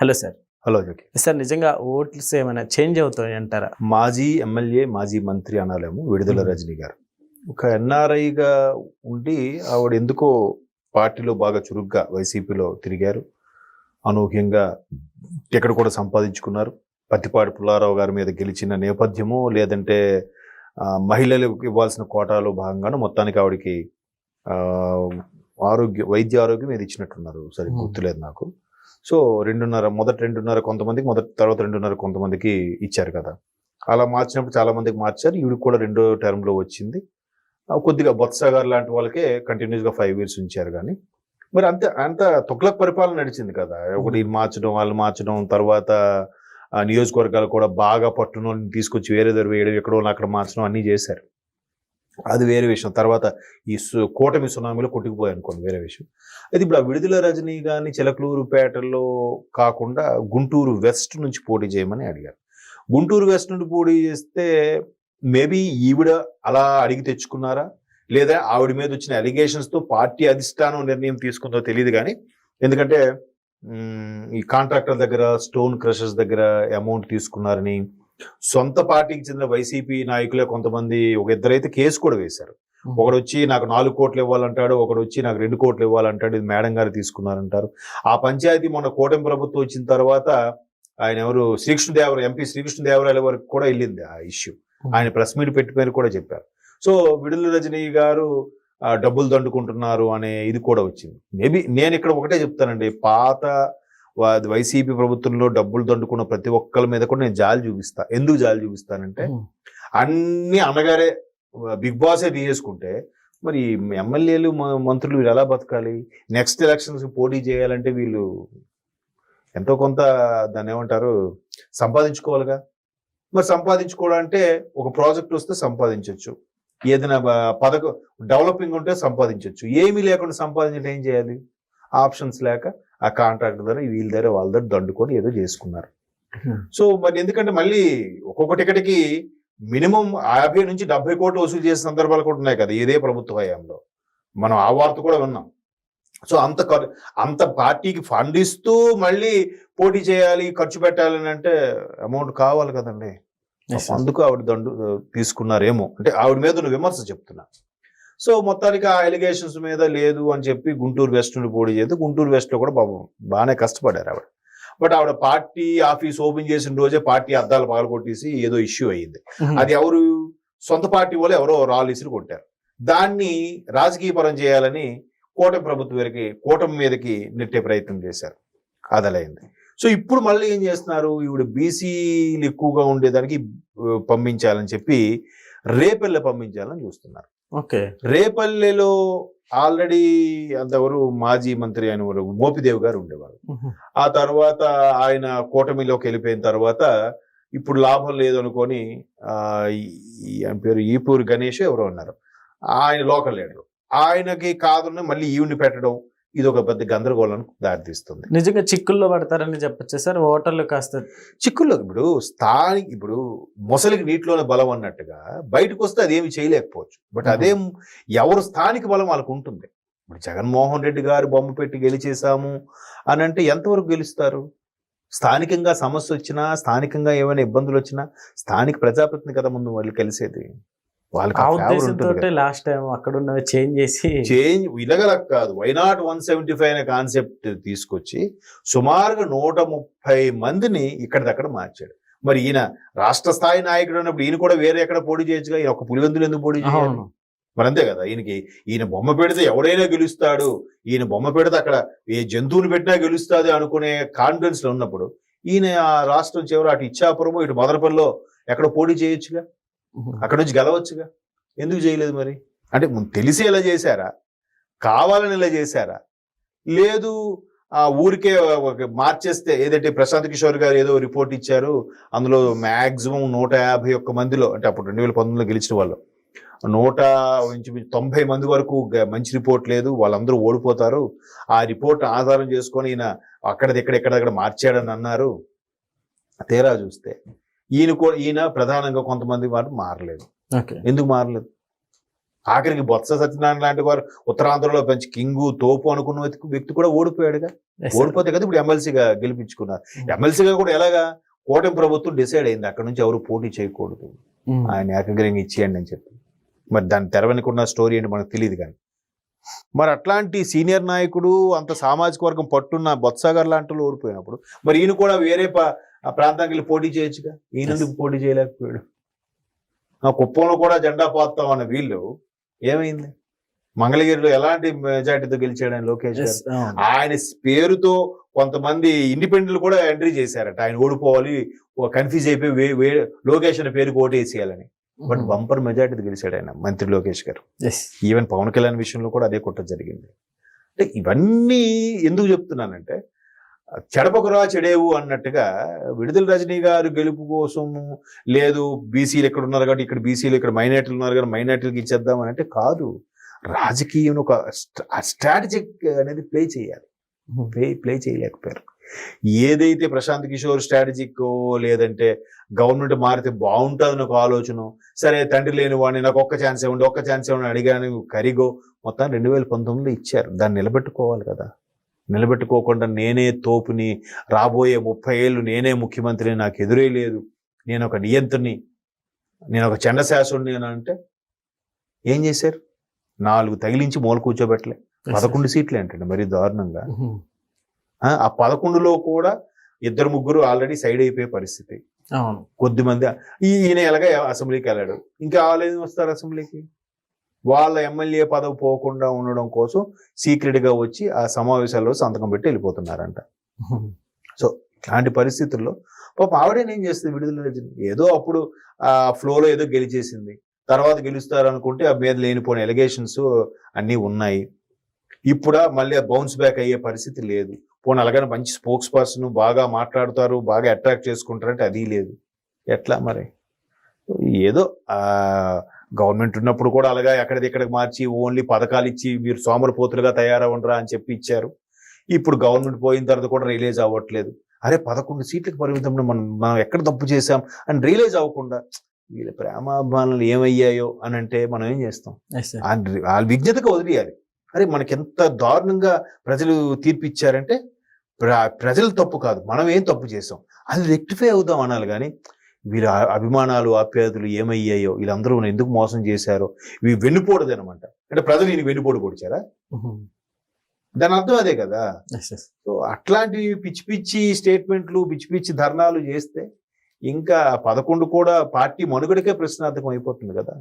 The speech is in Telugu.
Hello sir. హలో జోకి. సార్ నిజంగా ఓట్స్ ఏమైనా చేంజ్ అవుతాయి అంటారా? మాజీ ఎమ్మెల్యే మాజీ మంత్రి అనాలేము విడుదల. రజనీ గారు. ఒక ఎన్ఆర్ఐగా ఉండి ఆవిడ ఎందుకో పార్టీలో బాగా చురుగ్గా వైసీపీలో తిరిగారు. అనూహ్యంగా టికెట్ కూడా సంపాదించుకున్నారు. పత్తిపాటి పుల్లారావు గారి మీద గెలిచిన నేపథ్యము లేదంటే మహిళలకు ఇవ్వాల్సిన కోటాలో భాగంగాను మొత్తానికి ఆవిడకి ఆరోగ్య వైద్య ఆరోగ్యం ఏది ఇచ్చినట్టున్నారు. సరే. గుర్తులేదు నాకు. సో రెండున్నర మొదటి రెండున్నర కొంతమందికి మొదటి తర్వాత రెండున్నర కొంతమందికి ఇచ్చారు కదా. అలా మార్చినప్పుడు చాలా మందికి మార్చారు. ఈవిడికి కూడా రెండో term లో వచ్చింది కొద్దిగా బొత్స గారు లాంటి వాళ్ళకే continuous గా ఫైవ్ ఇయర్స్ ఉంచారు కానీ. మరి అంతే అంత తొక్లక్ పరిపాలన నడిచింది కదా. ఒకటి మార్చడం వాళ్ళు మార్చడం తర్వాత ఆ, నియోజకవర్గాలు కూడా బాగా పట్టున తీసుకొచ్చి వేరే దగ్గర వేయడం ఎక్కడో అక్కడ మార్చడం అన్నీ చేశారు. అది వేరే విషయం. తర్వాత ఈ సు- కూటమి సునామీలో కొట్టుకుపోయాయి అనుకోండి వేరే విషయం. అయితే ఇప్పుడు ఆ విడుదల రజనీ కానీ చిలకలూరుపేటలో కాకుండా గుంటూరు వెస్ట్ నుంచి పోటీ చేయమని అడిగారు. గుంటూరు వెస్ట్ నుండి పోటీ చేస్తే మేబీ ఈవిడ అలా అడిగి తెచ్చుకున్నారా? లేదా ఆవిడ మీద వచ్చిన అలిగేషన్స్తో పార్టీ అధిష్టానం నిర్ణయం తీసుకుందో తెలియదు కానీ ఎందుకంటే ఈ కాంట్రాక్టర్ దగ్గర స్టోన్ క్రషర్స్ దగ్గర అమౌంట్ తీసుకున్నారని సొంత పార్టీకి చెందిన వైసీపీ నాయకులే కొంతమంది ఒక ఇద్దరైతే కేసు కూడా వేశారు. ఒకడు వచ్చి నాకు నాలుగు కోట్లు ఇవ్వాలంటాడు ఒకడు వచ్చి నాకు రెండు కోట్లు ఇవ్వాలంటాడు ఇది మేడం గారు తీసుకున్నారంటారు. ఆ పంచాయతీ మొన్న కూటమి ప్రభుత్వం వచ్చిన తర్వాత ఆయన ఎవరు? శ్రీకృష్ణదేవరాయ ఎంపీ శ్రీకృష్ణదేవరాయల వరకు కూడా వెళ్ళింది ఆ ఇష్యూ. ఆయన ప్రెస్ మీట్ పెట్టి పేరు కూడా చెప్పారు. సో విడుదల రజనీ గారు డబ్బులు దండుకుంటున్నారు అనే ఇది కూడా వచ్చింది. మేబీ నేను ఇక్కడ ఒకటే చెప్తానండి పాత వైసీపీ ప్రభుత్వంలో డబ్బులు దండుకున్న ప్రతి ఒక్కరి మీద కూడా నేను జాలి చూపిస్తా. ఎందుకు జాలి చూపిస్తానంటే అన్ని అన్నగారే బిగ్ బాసే తీసేసుకుంటే మరి ఎమ్మెల్యేలు మంత్రులు వీళ్ళు ఎలా బతకాలి? నెక్స్ట్ ఎలక్షన్స్ పోటీ చేయాలంటే వీళ్ళు ఎంతో కొంత దాన్ని ఏమంటారు? సంపాదించుకోవాలిగా. మరి సంపాదించుకోవాలంటే ఒక ప్రాజెక్ట్ వస్తే సంపాదించవచ్చు ఏదైనా పథకం డెవలపింగ్ ఉంటే సంపాదించవచ్చు ఏమీ లేకుండా సంపాదించడం ఏం చేయాలి? ఆప్షన్స్ లేక ఆ కాంట్రాక్ట్ ద్వారా వీళ్ళ దగ్గర వాళ్ళ దగ్గర దండుకొని ఏదో చేసుకున్నారు. సో మరి ఎందుకంటే మళ్ళీ ఒక్కొక్క టికెట్కి మినిమం యాభై నుంచి డెబ్బై కోట్లు వసూలు చేసిన సందర్భాలు కూడా ఉన్నాయి కదా ఇదే ప్రభుత్వ హయాంలో. మనం ఆ వార్త కూడా విన్నాం. సో అంత అంత పార్టీకి ఫండ్ ఇస్తూ మళ్ళీ పోటీ చేయాలి ఖర్చు పెట్టాలని అంటే అమౌంట్ కావాలి కదండి. అందుకు ఆవిడ దండు తీసుకున్నారేమో. అంటే ఆవిడ మీద ఉన్న విమర్శ చెప్తున్నా. సో మొత్తానికి ఆ ఎలిగేషన్స్ మీద లేదు అని చెప్పి గుంటూరు వెస్ట్ నుండి పోటీ చేస్తే గుంటూరు వెస్ట్లో కూడా బాబు బాగానే కష్టపడారు ఆవిడ. బట్ ఆవిడ పార్టీ ఆఫీస్ ఓపెన్ చేసిన రోజే పార్టీ అద్దాలు పగలగొట్టేసి ఏదో ఇష్యూ అయ్యింది అది ఎవరు సొంత పార్టీ వాళ్ళు ఎవరో రాళ్ళు ఇసురు కొట్టారు. దాన్ని రాజకీయ పరం చేయాలని కూటమి ప్రభుత్వం వరకు కూటమి మీదకి నెట్టే ప్రయత్నం చేశారు. అదలైంది. సో ఇప్పుడు మళ్ళీ ఏం చేస్తున్నారు? ఈవిడ బీసీలు ఎక్కువగా ఉండేదానికి పంపించాలని చెప్పి రేపల్లె పంపించాలని చూస్తున్నారు. ఓకే. రేపల్లెలో ఆల్రెడీ అంతవరకు మాజీ మంత్రి అయిన వారు మోపిదేవి గారు ఉండేవారు. ఆ తర్వాత ఆయన కూటమిలోకి వెళ్ళిపోయిన తర్వాత ఇప్పుడు లాభం లేదు అనుకొని ఆ, ఈ- ఈ ఆయన పేరు ఈపూరి గణేష్ ఎవరో ఉన్నారు ఆయన లోకల్ లీడర్. ఆయనకి కాదున్న మళ్ళీ ఈవిని పెట్టడం ఇది ఒక పెద్ద గందరగోళానికి దారితీస్తుంది. నిజంగా చిక్కుల్లో పడతారని చెప్పొచ్చు సార్? ఓటర్లు కాస్త చిక్కుల్లో ఇప్పుడు స్థానిక ఇప్పుడు మొసలికి నీటిలోనే బలం అన్నట్టుగా బయటకు వస్తే అదేమి చేయలేకపోవచ్చు. బట్. అదేం ఎవరు స్థానిక బలం వాళ్ళకు ఉంటుంది. ఇప్పుడు జగన్మోహన్ రెడ్డి గారు బొమ్మ పెట్టి గెలిచేశాము అని అంటే ఎంతవరకు గెలుస్తారు? స్థానికంగా సమస్య వచ్చినా స్థానికంగా ఏమైనా ఇబ్బందులు వచ్చినా స్థానిక ప్రజాప్రతిని కదా ముందు వాళ్ళు కలిసేది? వాళ్ళకి. లాస్ట్ టైం అక్కడ ఉన్నవి చేంజ్ చేసి చేంజ్ ఇలగల కాదు. Why not one seventy five అనే కాన్సెప్ట్ తీసుకొచ్చి సుమారుగా నూట ముప్పై మందిని ఇక్కడిదక్కడ మార్చాడు. మరి ఈయన రాష్ట్ర స్థాయి నాయకుడు అన్నప్పుడు ఈయన కూడా వేరే ఎక్కడ పోటీ చేయొచ్చుగా? ఈయన ఒక పులివెందులు ఎందుకు పోటీ చేయాలి? అవును. మరి అంతే కదా. ఈయనకి ఈయన బొమ్మ పెడితే ఎవడైనా గెలుస్తాడు. ఈయన బొమ్మ పెడితే అక్కడ ఏ జంతువుని పెట్టినా గెలుస్తుంది అనుకునే కాన్ఫిడెన్స్లో ఉన్నప్పుడు ఈయన ఆ రాష్ట్రం చివరి అటు ఇచ్చాపురము ఇటు మదనపల్లిలో ఎక్కడ పోటీ చేయొచ్చుగా? అక్కడ నుంచి గెలవచ్చుగా. ఎందుకు చేయలేదు మరి? అంటే తెలిసి ఇలా చేశారా? కావాలని ఇలా చేశారా? లేదు ఆ ఊరికే ఒక మార్చేస్తే ఏదంటే ప్రశాంత్ కిషోర్ గారు ఏదో రిపోర్ట్ ఇచ్చారు అందులో మాక్సిమం నూట యాభై ఒక్క మందిలో అంటే అప్పుడు రెండు వేల పంతొమ్మిదిలో గెలిచిన వాళ్ళు నూట ఇంచుమించు తొంభై మంది వరకు మంచి రిపోర్ట్ లేదు వాళ్ళందరూ ఓడిపోతారు. ఆ రిపోర్ట్ ఆధారం చేసుకొని ఈయన అక్కడది ఇక్కడ ఎక్కడక్కడ మార్చాడని అన్నారు. తీరా చూస్తే. ఈయన కూడా ఈయన ప్రధానంగా కొంతమంది వారు మారలేదు. ఎందుకు మారలేదు? ఆఖరికి బొత్స సత్యనారాయణ లాంటి వారు ఉత్తరాంధ్రలో పెంచి కింగు తోపు అనుకున్న వ్యక్తి కూడా ఓడిపోయాడుగా. ఓడిపోతే కదా ఇప్పుడు ఎమ్మెల్సీగా గెలిపించుకున్నారు. ఎమ్మెల్సీగా కూడా ఎలాగా? కూటమి ప్రభుత్వం డిసైడ్ అయింది. అక్కడ నుంచి ఎవరు పోటీ చేయకూడదు. ఉమ్. ఆయన ఏకగ్రీయంగా ఇచ్చేయండి అని చెప్పి. మరి దాని తెరవనుకున్న స్టోరీ ఏంటి మనకు తెలియదు కానీ. మరి అట్లాంటి సీనియర్ నాయకుడు అంత సామాజిక వర్గం పట్టున్న బొత్స గారు లాంటి వాళ్ళు ఓడిపోయినప్పుడు మరి ఈయన కూడా వేరే ఆ ప్రాంతానికి వెళ్ళి పోటీ చేయొచ్చుగా? ఈయన ఎందుకు పోటీ చేయలేకపోయాడు? ఆ కుప్పంలో కూడా జెండా పోతాం అన్న వీళ్ళు ఏమైంది? మంగళగిరిలో ఎలాంటి మెజార్టీతో గెలిచాడు ఆయన లోకేష్ గారు. ఆయన పేరుతో కొంతమంది ఇండిపెండెంట్ కూడా ఎంట్రీ చేశారట. ఆయన ఓడిపోవాలి కన్ఫ్యూజ్ అయిపోయి లోకేష్ అనే పేరుకి ఓటేసేయాలని. బట్. బంపర్ మెజార్టీ గెలిచాడు ఆయన మంత్రి లోకేష్ గారు. ఈవెన్ పవన్ కళ్యాణ్ విషయంలో కూడా అదే కుట్ర జరిగింది. అంటే ఇవన్నీ ఎందుకు చెప్తున్నానంటే చెడపకురా చెడేవు అన్నట్టుగా విడుదల రజనీ గారు గెలుపు కోసం లేదు బీసీలు ఎక్కడ ఉన్నారు కాబట్టి ఇక్కడ బీసీలు ఇక్కడ మైనార్టీలు ఉన్నారు కాబట్టి మైనార్టీలకు ఇచ్చేద్దాం అని అంటే కాదు. రాజకీయం ఒక స్ట్రాటజిక్ అనేది ప్లే చేయాలి. ప్లే ప్లే చేయలేకపోయారు. ఏదైతే ప్రశాంత్ కిషోర్ స్ట్రాటజిక్ లేదంటే గవర్నమెంట్ మారితే బాగుంటుందని ఒక ఆలోచన. సరే తండ్రి లేని వాడిని నాకు ఒక్క ఛాన్స్ ఇవ్వండి ఒక్క ఛాన్స్ ఇవ్వండి అడిగాను. కరిగో మొత్తం రెండు వేల పంతొమ్మిదిలో ఇచ్చారు. దాన్ని నిలబెట్టుకోవాలి కదా. నిలబెట్టుకోకుండా నేనే తోపుని రాబోయే ముప్పై ఏళ్ళు నేనే ముఖ్యమంత్రిని నాకు ఎదురే లేదు. నేను ఒక నియంత్రిని నేను ఒక చండశాసుడిని అని అంటే ఏం చేశారు? నాలుగు తగిలించి మూల కూర్చోబెట్టలే. పదకొండు సీట్లు ఏంటండి మరి దారుణంగా. ఆ పదకొండులో కూడా ఇద్దరు ముగ్గురు ఆల్రెడీ సైడ్ అయిపోయే పరిస్థితి. అవును. కొద్ది మంది ఈ- ఈయన ఎలాగ అసెంబ్లీకి వెళ్ళాడు? ఇంకా వాళ్ళు వస్తారు అసెంబ్లీకి? వాళ్ళ ఎమ్మెల్యే పదవి పోకుండా ఉండడం కోసం సీక్రెట్గా వచ్చి ఆ సమావేశాల్లో సంతకం పెట్టి వెళ్ళిపోతున్నారంట. సో ఇట్లాంటి పరిస్థితుల్లో పాప ఆవిడేం చేస్తుంది విడుదల ఏదో అప్పుడు ఆ ఫ్లోలో ఏదో గెలిచేసింది. తర్వాత గెలుస్తారు అనుకుంటే ఆ మీద లేనిపోయిన ఎలిగేషన్స్ అన్నీ ఉన్నాయి. ఇప్పుడా మళ్ళీ బౌన్స్ బ్యాక్ అయ్యే పరిస్థితి లేదు. పోనీ అలాగని మంచి స్పోక్స్ పర్సన్ బాగా మాట్లాడతారు బాగా అట్రాక్ట్ చేసుకుంటారంటే అది లేదు. ఎట్లా మరి? ఏదో ఆ గవర్నమెంట్ ఉన్నప్పుడు కూడా అలాగా ఎక్కడిది ఇక్కడికి మార్చి ఓన్లీ పథకాలు ఇచ్చి మీరు సోమరపోతులుగా తయారవ్వనరా అని చెప్పి ఇచ్చారు. ఇప్పుడు గవర్నమెంట్ పోయిన తర్వాత కూడా రిలీజ్ అవ్వట్లేదు. అరే పదకొండు సీట్లకు పరిమితం మనం మనం ఎక్కడ తప్పు చేశాం? అని రియలైజ్ అవ్వకుండా వీళ్ళ ప్రేమాభిమానాలు ఏమయ్యాయో అని అంటే మనం ఏం చేస్తాం. ఆ వాళ్ళ విజ్ఞతగా వదిలేయాలి. అరే మనకి ఎంత దారుణంగా ప్రజలు తీర్పు ఇచ్చారంటే ప్ర- ప్రజల తప్పు కాదు. మనం ఏం తప్పు చేసాం? అది రెక్టిఫై అవుదాం అనాలి కానీ వీళ్ళ అభిమానాలు ఆప్యాయతలు ఏమయ్యాయో వీళ్ళందరూ ఎందుకు మోసం చేశారో ఇవి వెన్నుపోడదు అనమాట అంటే ప్రజలు ఈయన వెన్నుపోటు పొడిచారా. దాని అర్థం అదే కదా. సో అట్లాంటి పిచ్చి పిచ్చి స్టేట్మెంట్లు పిచ్చి పిచ్చి ధర్నాలు చేస్తే ఇంకా పదకొండు కూడా పార్టీ మనుగడకే ప్రశ్నార్థకం అయిపోతుంది కదా